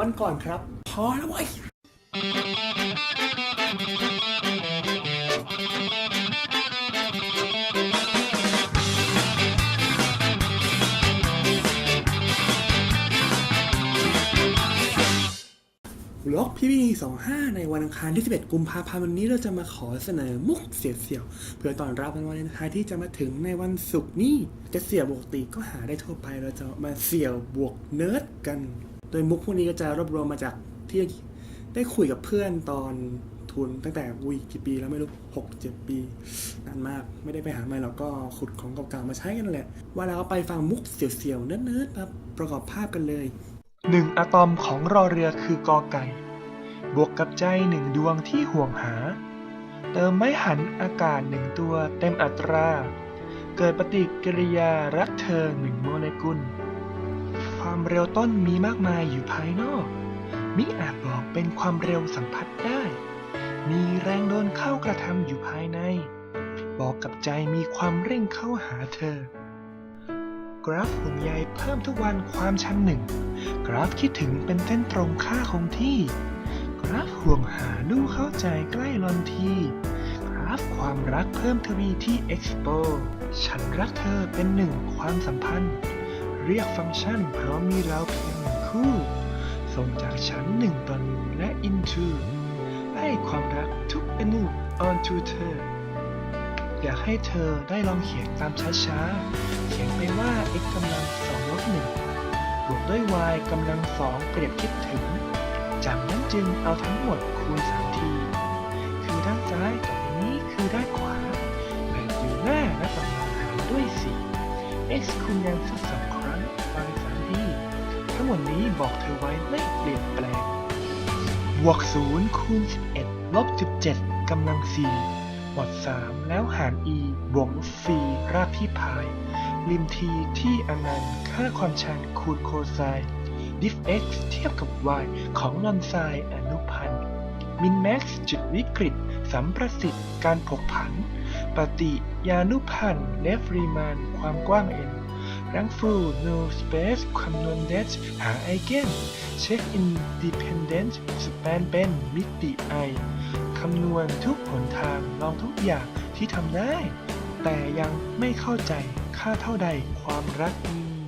วันก่อนครับ พอแล้วเว้ยล็อกพีพีสองห้าในวันอังคารที่ 11 กุมภาพันธ์วันนี้เราจะมาขอเสนอมุกเสียเสี่ยว เพื่อตอนรับวันวาเลนไทน์ที่จะมาถึงในวันศุกร์นี้ จะเสี่ยวบวกตีก็หาได้ทั่วไปเราจะมาเสี่ยวบวกเนิร์ดกัน โดยมุกพวกนี้ก็จะรวบรวมมาจากที่ได้คุยกับเพื่อนตอนทุนตั้งแต่วุยกี่ปีแล้วไม่รู้หกเจ็ดปีนานมากไม่ได้ไปหาใหม่เราก็ขุดของเก่าๆมาใช้กันแหละ ว่าแล้วไปฟังมุกเสียวๆเนิร์ดๆมาประกอบภาพกันเลยหนึ่งอะตอมของรอเรือคือกอไก่ บวกกับใจหนึ่งดวงที่ห่วงหา เติมไม้หันอากาศหนึ่งตัวเต็มอัตรา เกิดปฏิกิริยารักเธอหนึ่งโมเลกุล ความเร็วต้นมีมากมายอยู่ภายนอก มิอาจบอกเป็นความเร็วสัมผัสได้ มีแรงโดนเข้ากระทำอยู่ภายใน บอกกับใจมีความเร่งเข้าหาเธอ กราฟห่วงใยเพิ่มทุกวันความชันหนึ่ง กราฟคิดถึงเป็นเส้นตรงค่าคงที่ กราฟห่วงหาดูเข้าใจใกล้ลอนทีกราฟความรักเพิ่มทวีที่ expo ฉันรักเธอเป็นหนึ่งความสัมพันธ์ เรียกฟังก์ชันเพราะมีเราเพียงหนึ่งคู่ ส่งจากฉันหนึ่งต่อหนึ่งและ into ให้ความรักทุกอนุ onto เธอ อยากให้เธอได้ลองเขียนตามช้าๆ เขียนไปว่า x กำลังสองลบหนึ่งบวกด้วย y กำลังสองเปรียบคิดถึง จากนั้นจึงเอาทั้งหมดคูณสามที คือด้านซ้ายต่อไปนี้คือด้านขวาแบ่งอยู่หน้าและต่อมาหารด้วย 4 x คูณยังสักสอง ทั้งหมดนี้บอกเธอไว้ไม่เปลี่ยนแปลง บวก0คูณ11ลบ17กำลัง4หมด3แล้วหาร e บวกลบ c รากที่พาย ริมทีที่อนันต์ค่าความชันคูณโคไซน์ diff x เทียบกับ y ของลอนไซน์อนุพันธ์ min max จุดวิกฤตสัมประสิทธิ์การผกผัน ปฏิยานุพันธ์และปริมาณความกว้าง n รังฟู no space คำนวณ det หาไอเกนเช็ค independent span เป็นมิติ i คำนวณทุกผลทางลองทุกอย่างที่ทำได้ แต่ยังไม่เข้าใจค่าเท่าใดความรักมี